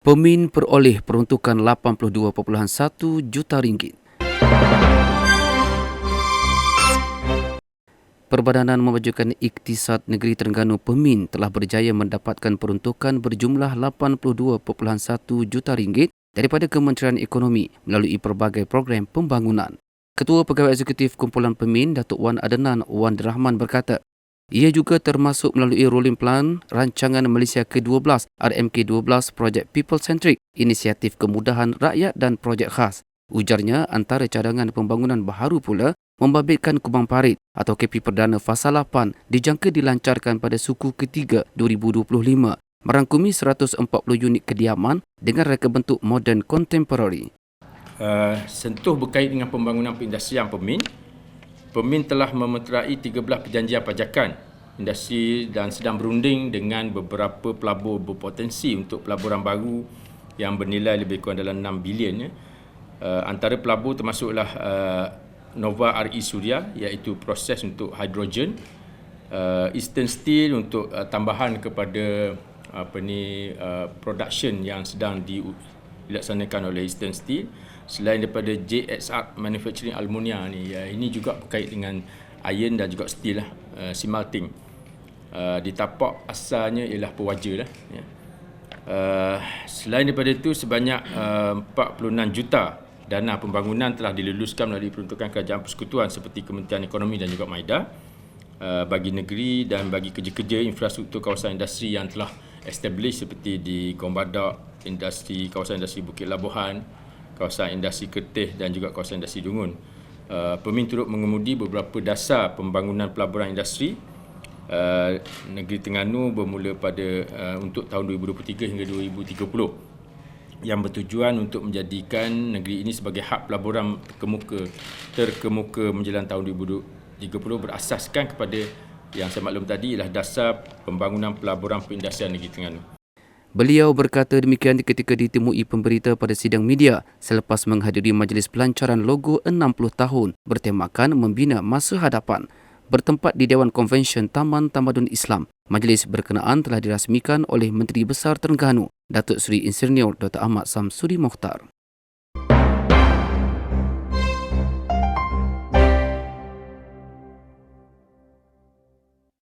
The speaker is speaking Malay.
Pemin peroleh peruntukan 82.1 juta ringgit. Perbadanan Memajukan Iktisad Negeri Terengganu Pemin telah berjaya mendapatkan peruntukan berjumlah 82.1 juta ringgit daripada Kementerian Ekonomi melalui pelbagai program pembangunan. Ketua Pegawai Eksekutif Kumpulan Pemin, Datuk Wan Adenan Wan Rahman berkata, ia juga termasuk melalui Rolling Plan Rancangan Malaysia ke-12 RMK-12 Projek People Centric, inisiatif kemudahan rakyat dan projek khas. Ujarnya antara cadangan pembangunan baharu pula membabitkan Kubang Parit atau KP Perdana Fasa 8 dijangka dilancarkan pada suku ketiga 2025 merangkumi 140 unit kediaman dengan reka bentuk moden contemporary. Uh, sentuh berkait dengan pembangunan perindustrian Pemin, Pemin telah memeterai 13 perjanjian pajakan industri dan sedang berunding dengan beberapa pelabur berpotensi untuk pelaburan baru yang bernilai lebih kurang dalam 6 bilion. Ya. Uh, antara pelabur termasuklah uh, Nova RE Suria iaitu proses untuk hidrogen, uh, Eastern Steel untuk tambahan kepada apa ni production yang sedang dilaksanakan oleh Eastern Steel selain daripada JXR Manufacturing Aluminium ni ya, ini juga berkait dengan iron dan juga steel lah uh, smelting uh, di tapak asalnya ialah pewaja lah ya. uh, selain daripada itu sebanyak uh, 46 juta dana pembangunan telah diluluskan melalui peruntukan kerajaan persekutuan seperti Kementerian Ekonomi dan juga MAIDA uh, bagi negeri dan bagi kerja-kerja infrastruktur kawasan industri yang telah established seperti di Gombadak, industri kawasan industri Bukit Labuhan, kawasan industri Kertih dan juga kawasan industri Dungun. Uh, Pemin turut mengemudi beberapa dasar pembangunan pelaburan industri uh, negeri Terengganu bermula pada uh, untuk tahun 2023 hingga 2030 yang bertujuan untuk menjadikan negeri ini sebagai hub pelaburan terkemuka terkemuka menjelang tahun 2030 berasaskan kepada yang saya maklum tadi ialah dasar pembangunan pelaburan perindustrian negeri Terengganu. Beliau berkata demikian ketika ditemui pemberita pada sidang media selepas menghadiri majlis pelancaran logo 60 tahun bertemakan membina masa hadapan bertempat di Dewan Konvensyen Taman Tamadun Islam. Majlis berkenaan telah dirasmikan oleh Menteri Besar Terengganu, Datuk Seri Insinyur Dr. Ahmad Samsuri Mokhtar.